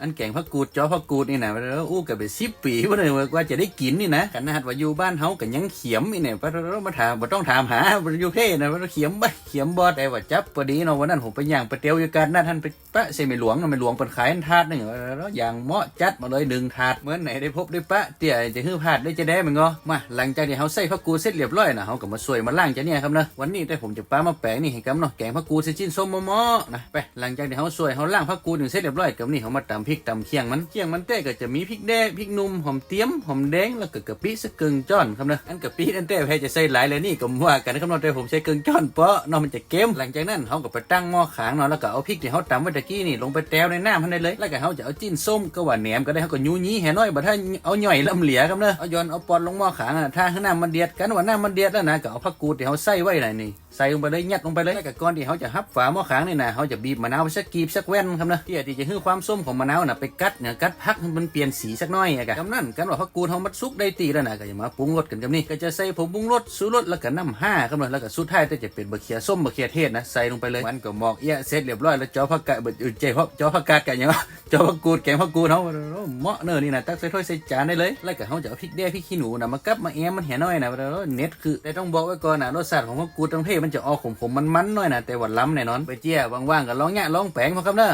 อันแกงผักกูดจอผักกูดนี่นะเราอู้กันไปสิบปีว่าเลยว่าจะได้กินนี่นะกันนะฮัดว่าอยู่บ้านเฮากันยังเขียมนี่เนี่ยว่าเรามาถามบ่ต้องถามหาอยู่เพ่นะว่าเขียมบ่เขียมบ่แต่ว่าจับพอดีเนาะวันนั้นผมไปย่างไปเตียวอยู่กันนั่นท่านไปปะเซไม่หลวงเนาะไม่หลวงเปินขายอันถาดนึงแล้วอย่างเหมาะจัดมาเลยหนึ่งถาดเหมือนไหนได้พบได้ปะเตี่ยจะฮื้อพาดได้จะได้มันงอมาหลังจากที่เฮาใส่ผักกูดเสร็จเรียบร้อยนะเฮาก็มาสวยมาล้างจ้ะเนี่ยครับเนาะวันนี้ได้ผมจะป้ามาแปลงนี่ให้กำเนาะแกงผักกูดส่ชิ้นส้มมอๆนะไปหลังจากที่เฮาสวยเฮาล้างผักกูดถึงเสร็จเรียบร้อยกับนี่เฮามาตำพริกตำเคียงมันเคียงมันเต้ก็จะมีพริกแดงพริกนุ่มหอมเตี้ยมหอมแดงแล้วก็กะปิสักกึ่งจ้อนครับเนะอันกะปิอันเต้แพ้จะใส่หลายเลยนี่ก็ว่ากันนะครับเนาะแต่ผมใส่กึ่งจ้อนเพราะเนาะมันจะเค็มหลังจากนั้นเฮาก็ไปตั้งหม้อขางเนาะแล้วก็เอาพริกที่เฮาตำไว้ตะกี้นี่ลงไปแต้วในน้ำให้ได้เลย แล้วก็เฮาจะเอาจิ้นส้มก็ว่าแหนมก็ได้เฮาก็ยูยี่แห่น้อยบ่ถ้าเอาหน่อยลำเหลียครับเนาะเอาย้อนเอาปอนลงหม้อขางอะถ้าข้างหน้ามันเดือดกันว่าน้ำมันเดือดแล้วนะก็เอาผักกูดที่เฮาใส่ไว้น่ะนี่ใส่ลงไปเลยยัดลงไปเลยแล้วก็ก่อนที่เฮาจะฮับฝาหม้อขางนี่นะเฮาจะบีบมะนาวสักกีบสักแว่นครับนะที่ที่จะให้ความส้มของมะนาวน่ะไปกัดเนี่ยกัดพักมันเปลี่ยนสีสักน้อยอะกะกำนั้นกันว่าผักกูเฮามันสุกได้ตีแล้วนะก็จะมาปรุงรสกันกับนี่ก็จะใส่ผงปรุงรสสูรสแล้วก็น้ำห้าครับนะแล้วก็สุดท้ายก็จะเป็นบะเขียส้มบะเขียเทศนะใส่ลงไปเลยมันก็หมอกเอี้ยเสร็จเรียบร้อยแล้วจอผักกาดเบิดอื่นใจเพราะจอผักกาดกันยังวะจอผักกูดแกงผักกูดเฮาเหมาะเนอนี่นะตักใส่ถ้วยใส่จานได้เลยแล้วก็เฮาจะเอาพริกแดงพริกขี้หนูนะมากับมาแอมมันเหี่ยน้อยนะแล้วเน็ตคือแต่ต้องบอกไว้ก่อนนะรสชาติของผักกูดทั้งเพศมันจะออกขมๆมันๆหน่อยนะแต่ว่าล้ำแน่นอนไปเจี้ยว่างๆก็ลองแง่ร้องแผลงพอครับเนอะ